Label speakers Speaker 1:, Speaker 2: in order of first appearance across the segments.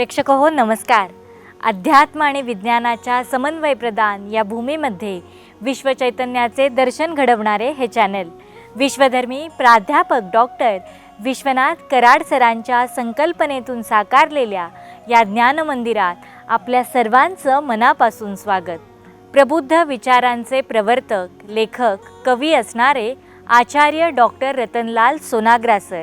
Speaker 1: प्रेक्षक हो नमस्कार. अध्यात्म आणि विज्ञानाच्या समन्वय प्रदान या भूमीमध्ये विश्वचैतन्याचे दर्शन घडवणारे हे चॅनल विश्वधर्मी प्राध्यापक डॉक्टर विश्वनाथ कराड सरांच्या संकल्पनेतून साकारलेल्या या ज्ञानमंदिरात आपल्या सर्वांचं मनापासून स्वागत. प्रबुद्ध विचारांचे प्रवर्तक लेखक कवी असणारे आचार्य डॉक्टर रतनलाल सोनाग्रा सर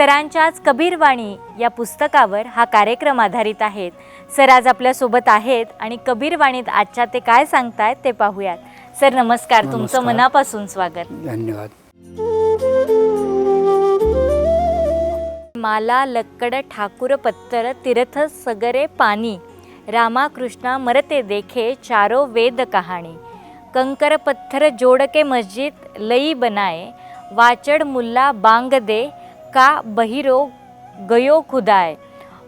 Speaker 1: सरांच्याच कबीरवाणी या पुस्तकावर हा कार्यक्रम आधारित आहेत. सर आज आपल्यासोबत आहेत आणि कबीरवाणीत आजच्या ते काय सांगतायत ते पाहूयात. सर नमस्कार. तुमचं. मनापासून स्वागत.
Speaker 2: धन्यवाद.
Speaker 1: माला लक्कड ठाकूर पत्तर तीर्थ सगरे पानी रामाकृष्णा मरते देखे चारो वेद कहाणी कंकर पत्थर जोड़ के मस्जिद लई बनाए वाचड़ मुल्ला बांग दे का बहिरो गयो खुदाए।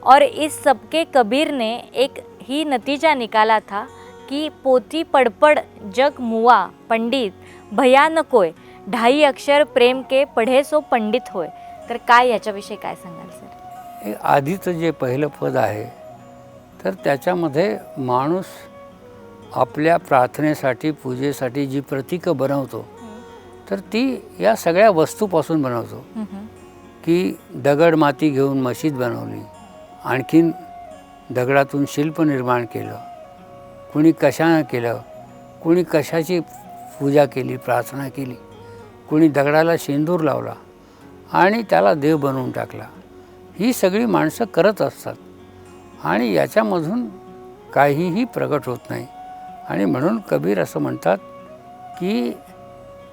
Speaker 1: और इस सबके कबीर ने एक ही नतीजा निकाला था कि पोती पड़पड़ जग मुआ पंडित भयानकोय ढाई अक्षर प्रेम के पढे सो पंडित होय तर काय याच्याविषयी काय सांगाल सर?
Speaker 2: आधीचं जे पहिलं पद आहे तर त्याच्यामध्ये माणूस आपल्या प्रार्थनेसाठी पूजेसाठी जी प्रतीकं बनवतो तर ती या सगळ्या वस्तूपासून बनवतो. की दगड माती घेऊन मशीद बनवली. आणखीन दगडातून शिल्प निर्माण केलं. कुणी कशानं केलं कुणी कशाची पूजा केली प्रार्थना केली कुणी दगडाला शेंदूर लावला आणि त्याला देव बनवून टाकला. ही सगळी माणसं करत असतात आणि याच्यामधून काहीही प्रगट होत नाही. आणि म्हणून कबीर असं म्हणतात की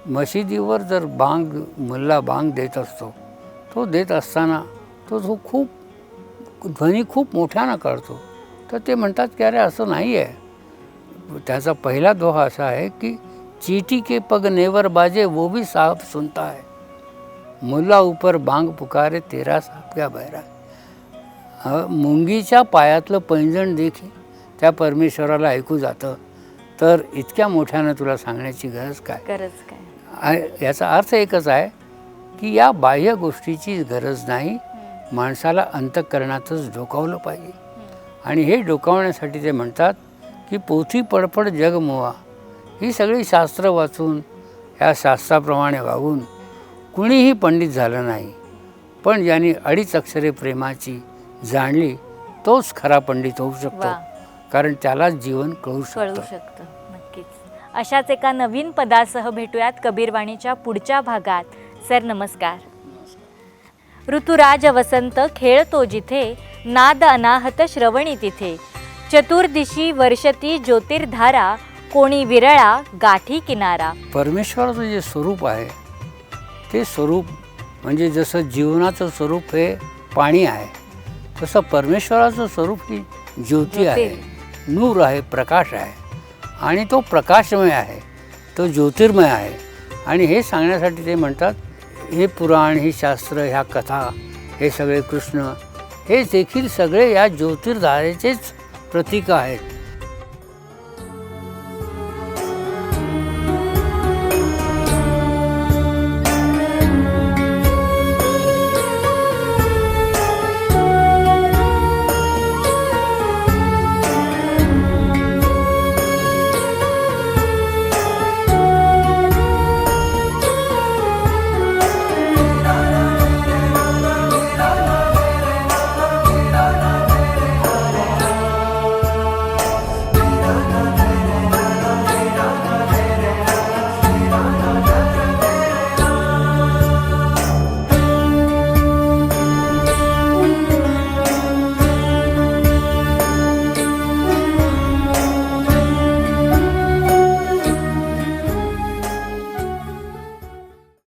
Speaker 2: मशिदीवर जर बांग मुल्ला बांग देत असतो तो देत असताना तो तो खूप ध्वनी खूप मोठ्यानं काढतो. तर ते म्हणतात की अरे असं नाही आहे त्याचा पहिला दोहा असा आहे की चीटी के पग नेवर बाजे वो भी साहब सुनता है. मुल्ला ऊपर बांग पुकारे तेरा साहब क्या बहरा. मुंगीच्या पायातलं पैंजण देखील त्या परमेश्वराला ऐकू जातं. तर इतक्या मोठ्यानं तुला सांगण्याची गरज काय?
Speaker 1: गरज काय?
Speaker 2: याचा अर्थ एकच आहे की या बाह्य गोष्टीची गरज नाही. माणसाला अंतःकरणातच डोकावलं पाहिजे. आणि हे डोकावण्यासाठी ते म्हणतात की पोथी पडपड जग मोवा ही सगळी शास्त्र वाचून या शास्त्राप्रमाणे वागून कुणीही पंडित झालं नाही. पण ज्यांनी अडीच अक्षरे प्रेमाची जाणली तोच खरा पंडित होऊ शकतो. कारण त्यालाच जीवन
Speaker 1: कळू
Speaker 2: शकतं.
Speaker 1: शकतं. नक्कीच. अशाच एका नवीन पदासह भेटूयात कबीरवाणीच्या पुढच्या भागात. सर नमस्कार. ऋतुराज वसंत खेळतो जिथे नाद अनाहत श्रवणी तिथे. चतुर्दिशी वर्षती ज्योतिर्धारा कोणी विरळा गाठी किनारा.
Speaker 2: परमेश्वराचं जे स्वरूप आहे ते स्वरूप म्हणजे जसं जीवनाचं स्वरूप हे पाणी आहे तसं परमेश्वराचं स्वरूप ही ज्योती आहे नूर आहे प्रकाश आहे. आणि तो प्रकाशमय आहे तो ज्योतिर्मय आहे. आणि हे सांगण्यासाठी ते म्हणतात हे पुराण ही शास्त्र ह्या कथा हे सगळे कृष्ण हे देखील सगळे या ज्योतिर्धारेचेच प्रतीक आहेत.